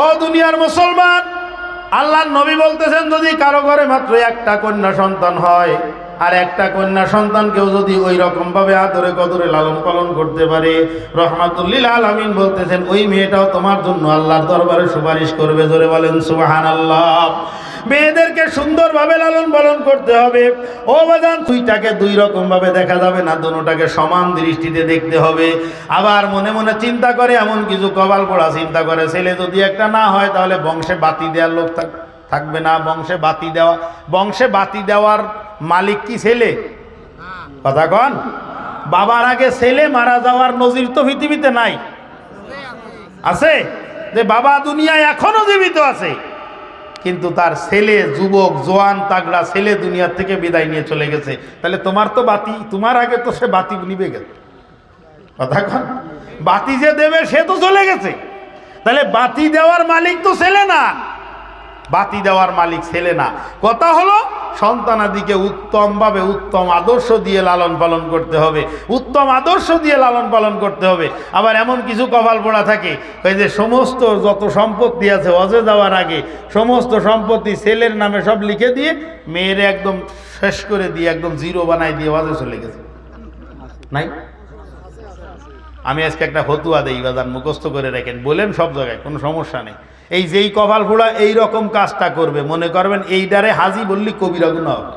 ও দুনিয়ার মুসলমান আল্লাহ নবী বলতেছেন যদি কারও ঘরে মাত্র একটা কন্যা সন্তান হয়, আর একটা কন্যা সন্তানকেও যদি ওই রকমভাবে আদরে কদরে লালন পালন করতে পারে, রহমাতুল্লিল আলমিন বলতেছেন, ওই মেয়েটাও তোমার জন্য আল্লাহর দরবারে সুপারিশ করবে। জোরে বলেন সুবাহান আল্লাহ মেয়েদেরকে সুন্দরভাবে লালন পালন করতে হবে। ও বাজান, দুইটাকে দুই রকম ভাবে দেখা যাবে না, দুটাকে সমান দৃষ্টিতে দেখতে হবে। আবার মনে মনে চিন্তা করে, এমন কিছু কপাল পড়া চিন্তা করে, ছেলে যদি একটা না হয়, তাহলে বংশে বাতি দেওয়ার লোক থাক- থাকবে না। বংশে বাতি দেওয়া বংশে বাতি দেওয়ার মালিক কি ছেলে? কথা কন। বাবার আগে ছেলে মারা যাওয়ার নজির তো পৃথিবীতে নাই। আছে? যে বাবা দুনিয়ায় এখনও জীবিত আছে। কিন্তু তার ছেলে, যুবক, জোয়ান, তাগড়া ছেলে দুনিয়ার থেকে বিদায় নিয়ে চলে গেছে। তাহলে তোমার তো বাতি, তোমার আগে তো সে বাতি নিবে গেছে কথা বাতি যে দেবে, সে তো চলে গেছে। তাহলে বাতি দেওয়ার মালিক তো ছেলে না। বাতি দেওয়ার মালিক ছেলে না। কথা হলো সন্তানাদিকে উত্তমভাবে উত্তম আদর্শ দিয়ে লালন পালন করতে হবে। উত্তম আদর্শ দিয়ে লালন পালন করতে হবে। আবার এমন কিছু কপাল পড়া থাকে ওই যে সমস্ত যত সম্পত্তি আছে অজে যাওয়ার আগে, সমস্ত সম্পত্তি ছেলের নামে সব লিখে দিয়ে মেয়ের একদম শেষ করে দিয়ে, একদম জিরো বানাই দিয়ে অজে চলে গেছে। নাই? আমি আজকে একটা হতুয়া দেই, বাজার মুখস্থ করে রাখেন। বলেন সব জায়গায়, কোনো সমস্যা নেই। এই যেই কপাল ফোড়া এই রকম কাজটা করবে। মনে করবেন এইটারে হাজি বললি কবিরা গুণা হবে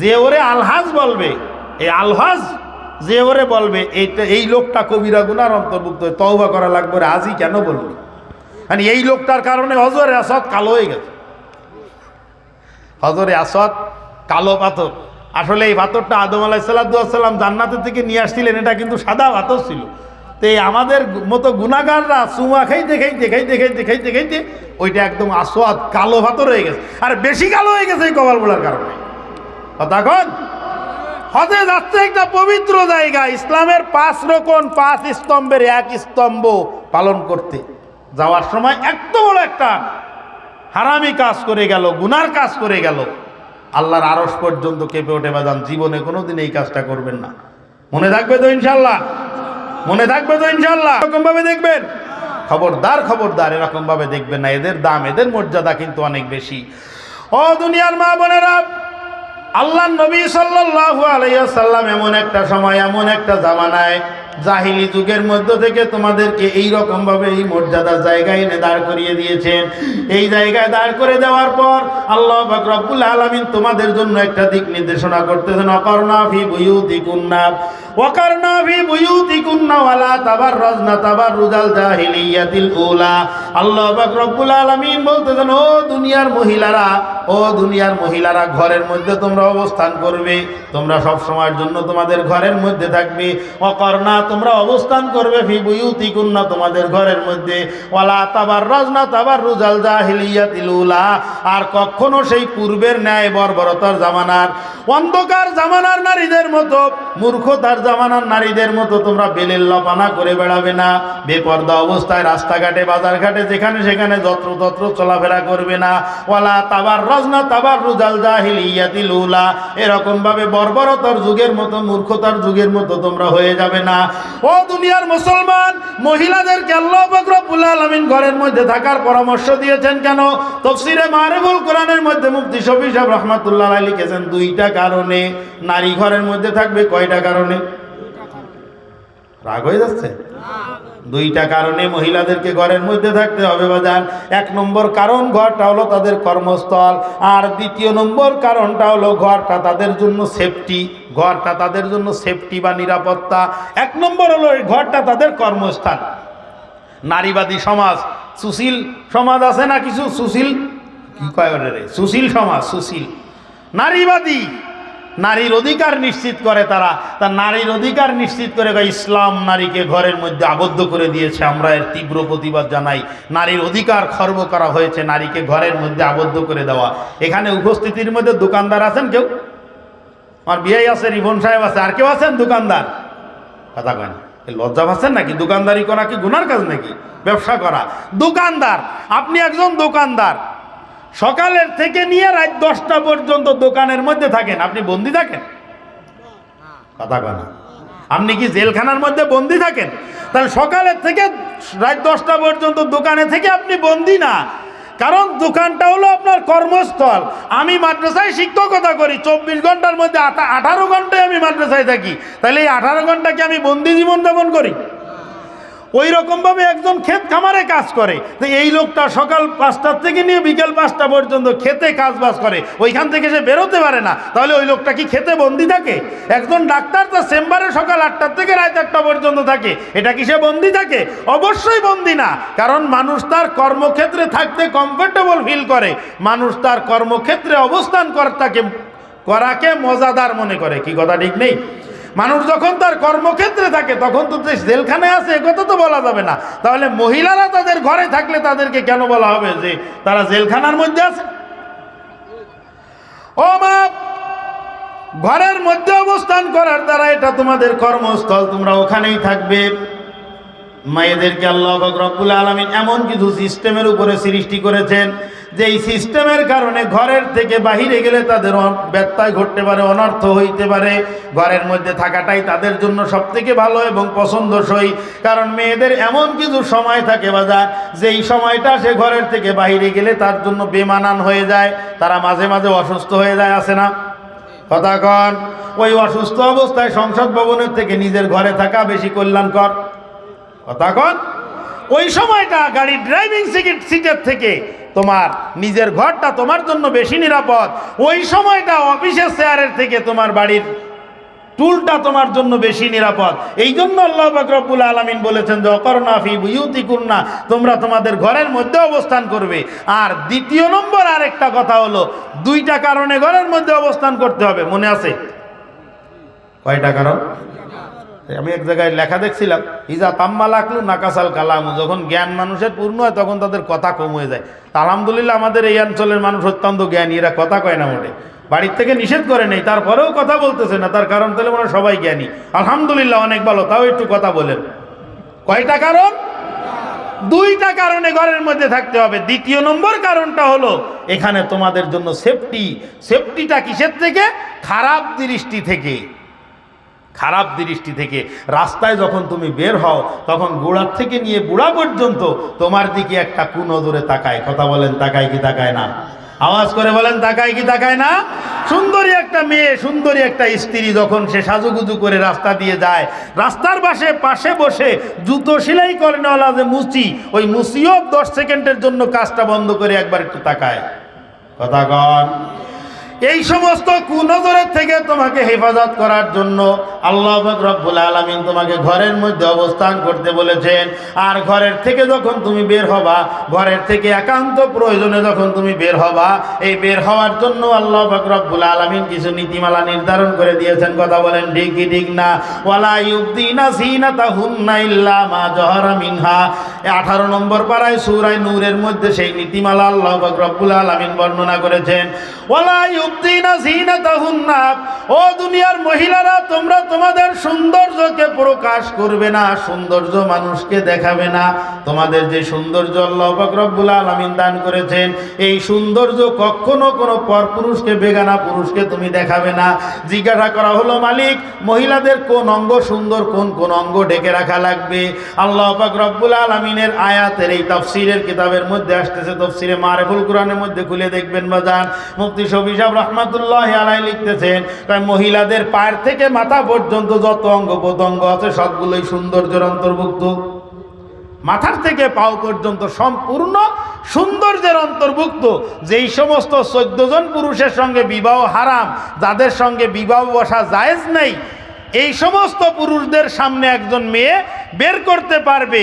যে ওরে আলহাজ বলবে, এই আলহাজ যে ওরে বলবে, এইটা এই লোকটা কবিরা গুনার অন্তর্ভুক্ত। তওবা করা লাগবে ওরে হাজি কেন বলবি মানে এই লোকটার কারণে হজরে আসাদ কালো হয়ে গেছে। হজরে আসাদ কালো পাথর। আসলে এই পাথরটা আদম আলাইসাল্লাম জান্নাতের থেকে নিয়ে আসছিলেন, এটা কিন্তু সাদা পাথর ছিল। তো এই আমাদের মতো গুণাগাররা চুমা খাইতে খাইতে খাইতে খাইতে খাইতে খাইতে ওইটা একদম আসোয়াদ কালো পাথর হয়ে গেছে। আর বেশি কালো হয়ে গেছে এই কপাল বলার কারণে তখন হজে যাচ্ছে একটা পবিত্র জায়গা, ইসলামের পাঁচ রকম পাঁচ স্তম্ভের এক স্তম্ভ পালন করতে। যাওয়ার সময় এত বড় একটা হারামি কাজ করে গেল, গুনার কাজ করে গেল। আল্লাহর আরস পর্যন্ত কেঁপে ওঠে বাজান, জীবনে কোনোদিন এই কাজটা করবেন না। মনে থাকবে তো ইনশাল্লাহ? মনে থাকবে তো ইনশাল্লাহ এরকম ভাবে দেখবেন। খবরদার খবরদার এরকম ভাবে দেখবেন না। এদের দাম, এদের মর্যাদা কিন্তু অনেক বেশি। ও দুনিয়ার মা বোনেরা আল্লাহ নবী সাল্লাল্লাহু আলাইহি সাল্লাম এমন একটা সময়, এমন একটা জামানায়, জাহিলি যুগের মধ্য থেকে তোমাদেরকে এই রকম ভাবে এই মর্যাদার জায়গায় এনে দাঁড় করিয়ে দিয়েছেন। এই জায়গায় দাঁড় করে দেওয়ার পর আল্লাহ পাক রব্বুল আলামিন তোমাদের জন্য একটা দিক নির্দেশনা করতেছেন অকর্ণা ফি বুয়ুতিকুন্না ওয়াকারনা ফি বুয়ুতিকুন্না ওয়ালা তাবাররাজনা তাবাররুজাল জাহিলিয়াতিল উলা। আল্লাহ পাক রব্বুল আলামিন বলতেছেন, ও দুনিয়ার মহিলারা, ও দুনিয়ার মহিলারা, ঘরের মধ্যে তোমরা অবস্থান করবে। তোমরা সব সময়ের জন্য তোমাদের ঘরের মধ্যে থাকবে। অকর্ণা তোমরা অবস্থান করবে ফি বুয়ুতিকুন্না তোমাদের ঘরের মধ্যে। ওয়ালা তাবাররাজনা তাবাররুজাল জাহিলিয়াতিল উলা। আর কখনো সেই পূর্বের ন্যায় বর্বরতার জামানার, অন্ধকার জামানার নারীদের মতো মূর্খতার জামানার নারীদের মতো তোমরা বেলের লপানা করে বেড়াবে না। বেপর্দা অবস্থায় রাস্তাঘাটে, বাজারঘাটে, যেখানে সেখানে যত্র তত্র চলাফেরা করবে না। ওয়ালা তাবার রজনা তাবার রুজাল জাহিল ইয়াতিল উলা এরকম ভাবে বর্বরতার যুগের মতো, মূর্খতার যুগের মতো তোমরা হয়ে যাবে না। ও দুনিয়ার মুসলমান, মহিলাদেরকে আল্লাহ বকরবুল আলমিন ঘরের মধ্যে থাকার পরামর্শ দিয়েছেন কেন? তফসিরে মারেবুল কোরআনের মধ্যে মুফতি শফি সাহেব রহমাতুল্লাহ লিখেছেন, দুইটা কারণে। নারী ঘরের মধ্যে থাকবে কয়টা কারণে? রাগ হয়ে যাচ্ছে? দুইটা কারণে মহিলাদেরকে ঘরের মধ্যে থাকতে হবে বাজান। এক নম্বর কারণ ঘরটা হলো তাদের কর্মস্থল, আর দ্বিতীয় নম্বর কারণটা হলো ঘরটা তাদের জন্য সেফটি ঘরটা তাদের জন্য সেফটি বা নিরাপত্তা। এক নম্বর হলো এই ঘরটা তাদের কর্মস্থান। নারীবাদী সমাজ, সুশীল সমাজ আছে না কিছু? সুশীল? কি কয় সুশীল সমাজ, সুশীল। নারীবাদী নারীর অধিকার নিশ্চিত করে তারা। তা নারীর অধিকার নিশ্চিত করে ইসলাম নারীকে ঘরের মধ্যে আবদ্ধ করে দিয়েছে। আমরা এর তীব্র প্রতিবাদ জানাই। নারীর অধিকার খর্ব করা হয়েছে নারীকে ঘরের মধ্যে আবদ্ধ করে দেওয়া। এখানে উপস্থিতির মধ্যে দোকানদার আছেন কেউ? আমার বিয়ে আছে রিভন সাহেব আছে, আর কেউ আছেন দোকানদার? কথা কেন লজ্জা পাচ্ছেন নাকি? দোকানদারি করা কি গুনার কাজ নাকি? ব্যবসা করা। দোকানদার, আপনি একজন দোকানদার। সকালের থেকে নিয়ে রাত দশটা পর্যন্ত দোকানের মধ্যে থাকেন। আপনি বন্দি থাকেন? কথা কনা আপনি কি জেলখানার মধ্যে বন্দি থাকেন? তাহলে সকালের থেকে রাত দশটা পর্যন্ত দোকানে থেকে আপনি বন্দি না। কারণ দোকানটা হলো আপনার কর্মস্থল। আমি মাদ্রাসায় শিক্ষকতা করি, চব্বিশ ঘণ্টার মধ্যে আঠা- আঠারো ঘন্টায় আমি মাদ্রাসায় থাকি। তাহলে এই আঠারো ঘণ্টা কি আমি বন্দি জীবন যাপন করি? ওই রকমভাবে একজন ক্ষেত খামারে কাজ করে। তো এই লোকটা সকাল পাঁচটার থেকে নিয়ে বিকেল পাঁচটা পর্যন্ত খেতে কাজ বাজ করে। ওইখান থেকে সে বেরোতে পারে না। তাহলে ওই লোকটা কি খেতে বন্দি থাকে? একজন ডাক্তার তার চেম্বারে সকাল আটটার থেকে রাত আটটা পর্যন্ত থাকে। এটা কি সে বন্দি থাকে? অবশ্যই বন্দি না। কারণ মানুষ তার কর্মক্ষেত্রে থাকতে কমফোর্টেবল ফিল করে। মানুষ তার কর্মক্ষেত্রে অবস্থান কর্তাকে, করাকে মজাদার মনে করে। কি কথা ঠিক নেই? মানুষ যখন তার কর্মক্ষেত্রে থাকে, তখন তো জেলখানে আছে কথা তো বলা যাবে না। তাহলে মহিলারা তাদের ঘরে থাকলে তাদেরকে কেন বলা হবে যে তারা জেলখানার মধ্যে আছে? ও মা, ঘরের মধ্যে অবস্থান করার দ্বারা এটা তোমাদের কর্মস্থল, তোমরা ওখানেই থাকবে। মায়েদেরকে আল্লাহ রব্বুল আলমিন এমন কিছু সিস্টেমের উপরে সৃষ্টি করেছেন যে এই সিস্টেমের কারণে ঘরের থেকে বাহিরে গেলে তাদের ব্যত্যয় ঘটতে পারে, অনর্থ হইতে পারে। ঘরের মধ্যে থাকাটাই তাদের জন্য সব থেকে ভালো এবং পছন্দসই। কারণ মেয়েদের এমন কিছু সময় থাকে বাজার যে এই সময়টা সে ঘরের থেকে বাহিরে গেলে তার জন্য বেমানান হয়ে যায়, তারা মাঝে মাঝে অসুস্থ হয়ে যায় আসে না? কথা কন, ওই অসুস্থ অবস্থায় সংসদ ভবনের থেকে নিজের ঘরে থাকা বেশি কল্যাণকর। কথা ওই সময়টা গাড়ির ড্রাইভিং সিট সিটের থেকে তোমার নিজের ঘরটা তোমার জন্য বেশি নিরাপদ। ওই সময়টা অফিসের চেয়ারের থেকে তোমার বাড়ির টুলটা তোমার জন্য বেশি নিরাপদ। এই জন্য আল্লাহ বাকরবুল আলমিন বলেছেন যে অকর্ণা ফি বুয়ুতি কুন্না তোমরা তোমাদের ঘরের মধ্যে অবস্থান করবে। আর দ্বিতীয় নম্বর আরেকটা কথা হলো, দুইটা কারণে ঘরের মধ্যে অবস্থান করতে হবে। মনে আছে? কয়টা কারণ? আমি এক জায়গায় লেখা দেখছিলাম, ইজা তাম্মা লাকলু নাকাসাল কালামু। যখন জ্ঞান মানুষের পূর্ণ হয়, তখন তাদের কথা কম হয়ে যায়। তা আলহামদুলিল্লাহ আমাদের এই অঞ্চলের মানুষ অত্যন্ত জ্ঞানী, এরা কথা কয় না মোটে। বাড়ির থেকে নিষেধ করে নেই, তারপরেও কথা বলতেছে না, তার কারণ তাহলে মনে সবাই জ্ঞানী। আলহামদুলিল্লাহ, অনেক ভালো। তাও একটু কথা বলেন। কয়টা কারণ? দুইটা কারণে ঘরের মধ্যে থাকতে হবে। দ্বিতীয় নম্বর কারণটা হলো, এখানে তোমাদের জন্য সেফটি সেফটিটা কিসের থেকে? খারাপ দৃষ্টি থেকে। খারাপ দৃষ্টি থেকে রাস্তায় যখন তুমি বের হও, তখন গোড়ার থেকে নিয়ে বুড়া পর্যন্ত তোমার দিকে একটা কুনজরে তাকায়। কথা বলেন, তাকায় কি তাকায় না? আওয়াজ করে বলেন, তাকায় কি তাকায় না? সুন্দরী একটা মেয়ে, সুন্দরী একটা স্ত্রী যখন সে সাজুগুজু করে রাস্তা দিয়ে যায়, রাস্তার পাশে পাশে বসে জুতো সেলাই করে নেওয়ালা যে মুচি, ওই মুচিও দশ সেকেন্ডের জন্য কাজটা বন্ধ করে একবার একটু তাকায়। কথা কন। এই সমস্ত কুনজরের থেকে তোমাকে হেফাজত করার জন্য আল্লাহ রব্বুল আলমিন তোমাকে ঘরের মধ্যে অবস্থান করতে বলেছেন। আর ঘরের থেকে যখন তুমি বের হবা, ঘরের থেকে একান্ত প্রয়োজনে যখন তুমি বের হবা, এই বের হওয়ার জন্য আল্লাহ রব্বুল আলমিন কিছু নীতিমালা নির্ধারণ করে দিয়েছেন। কথা বলেন, ঠিক কি ঠিক না? আঠারো নম্বর পাড়ায় সুরায় নূরের মধ্যে সেই নীতিমালা আল্লাহ রব্বুল আলমিন বর্ণনা করেছেন। সিনাতাহুন্না ও দুনিয়ার মহিলারা, তোমরা তোমাদের সৌন্দর্যকে প্রকাশ করবে না, সৌন্দর্য মানুষকে দেখাবে না। তোমাদের যে সৌন্দর্য আলামিন দান করেছেন, এই সৌন্দর্য কখনো কোনো পরপুরুষকে, বেগানা পুরুষকে তুমি দেখাবে না। জিজ্ঞাসা করা হলো, মালিক, মহিলাদের কোন অঙ্গ সুন্দর, কোন কোন অঙ্গ ঢেকে রাখা লাগবে? আল্লাহ রব্বুল আলামিনের আয়াতের এই তাফসিরের কিতাবের মধ্যে আসতেছে, তফসিরে মারেফুল কোরআনের মধ্যে খুলে দেখবেন, বাজান। মুফতি শফি সাহেব রহমাতুল্লাহ আলাই লিখতেছেন মহিলাদের পায়ের থেকে মাথা পর্যন্ত যত অঙ্গ প্রত্যঙ্গ আছে, সবগুলোই সৌন্দর্যের অন্তর্ভুক্ত। মাথার থেকে পাও পর্যন্ত সম্পূর্ণ সৌন্দর্যের অন্তর্ভুক্ত। যেই সমস্ত চোদ্দ জন পুরুষের সঙ্গে বিবাহ হারাম, যাদের সঙ্গে বিবাহ বসা জায়েজ নেই, এই সমস্ত পুরুষদের সামনে একজন মেয়ে বের করতে পারবে।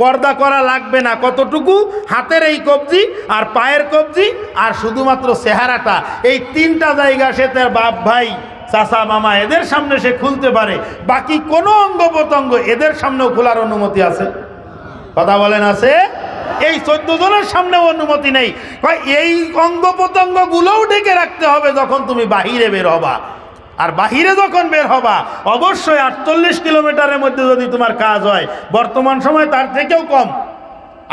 পর্দা করা লাগবে না। কতটুকু? হাতের এই কবজি আর পায়ের কবজি আর শুধুমাত্র চেহারাটা। এই তিনটা জায়গা সে তার বাপ ভাই, চাচা, মামা, এদের সামনে সে খুলতে পারে। বাকি কোনো অঙ্গ প্রত্যঙ্গ এদের সামনেও খোলার অনুমতি আছে। কথা বলেন আছে? এই চোদ্দ জনের সামনে অনুমতি নেই। এই অঙ্গ প্রত্যঙ্গ গুলোও ঢেকে রাখতে হবে যখন তুমি বাহিরে বের হবা। আর বাহিরে যখন বের হবা, অবশ্যই আটচল্লিশ কিলোমিটারের মধ্যে যদি তোমার কাজ হয়, বর্তমান সময় তার থেকেও কম।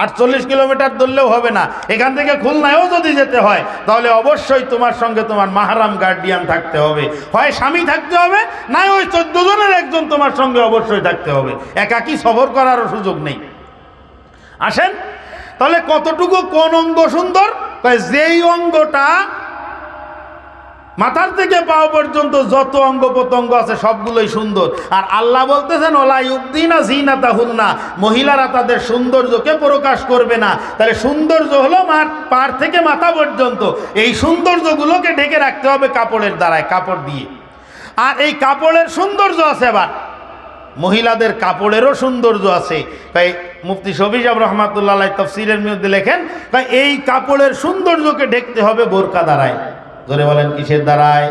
আটচল্লিশ কিলোমিটার ধরলেও হবে না। এখান থেকে খুলনায়ও যদি যেতে হয়, তাহলে অবশ্যই তোমার সঙ্গে তোমার মাহারাম গার্ডিয়ান থাকতে হবে। হয় স্বামী থাকতে হবে না ওই চোদ্দ জনের একজন তোমার সঙ্গে অবশ্যই থাকতে হবে। একাকি সফর করারও সুযোগ নেই। আসেন, তাহলে কতটুকু কোন অঙ্গ সুন্দর? যেই অঙ্গটা মাথার থেকে পাও পর্যন্ত যত অঙ্গ প্রত্যঙ্গ আছে সবগুলোই সুন্দর। আর আল্লাহ বলতেছেন, ওলা ইউদ্দিনা জিনাতা হুন্না মহিলারা তাদের সৌন্দর্যকে প্রকাশ করবে না। তাহলে সৌন্দর্য হলো মার, পার থেকে মাথা পর্যন্ত। এই সৌন্দর্যগুলোকে ঢেকে রাখতে হবে কাপড়ের দ্বারায়, কাপড় দিয়ে। আর এই কাপড়ের সৌন্দর্য আছে আবার। মহিলাদের কাপড়েরও সৌন্দর্য আছে। তাই মুফতি শফিজাব রহমাতুল্লাহ তফসিরের মধ্যে লেখেন, তাই এই কাপড়ের সৌন্দর্যকে ঢেকতে হবে বোরকা দ্বারায়। ধরে বলেন, কিসের দ্বারায়?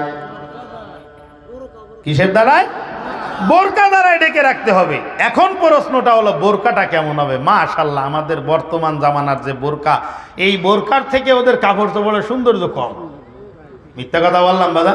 কিসের দ্বারায়? বোরকা দ্বারায় ডেকে রাখতে হবে। এখন প্রশ্নটা হলো, বোরকাটা কেমন হবে? মাশাল্লাহ আমাদের বর্তমান জামানার যে বোরকা, এই বোরকার থেকে ওদের কাপড় চোপড়ের সৌন্দর্য কম। মিথ্যা কথা বললাম দাদা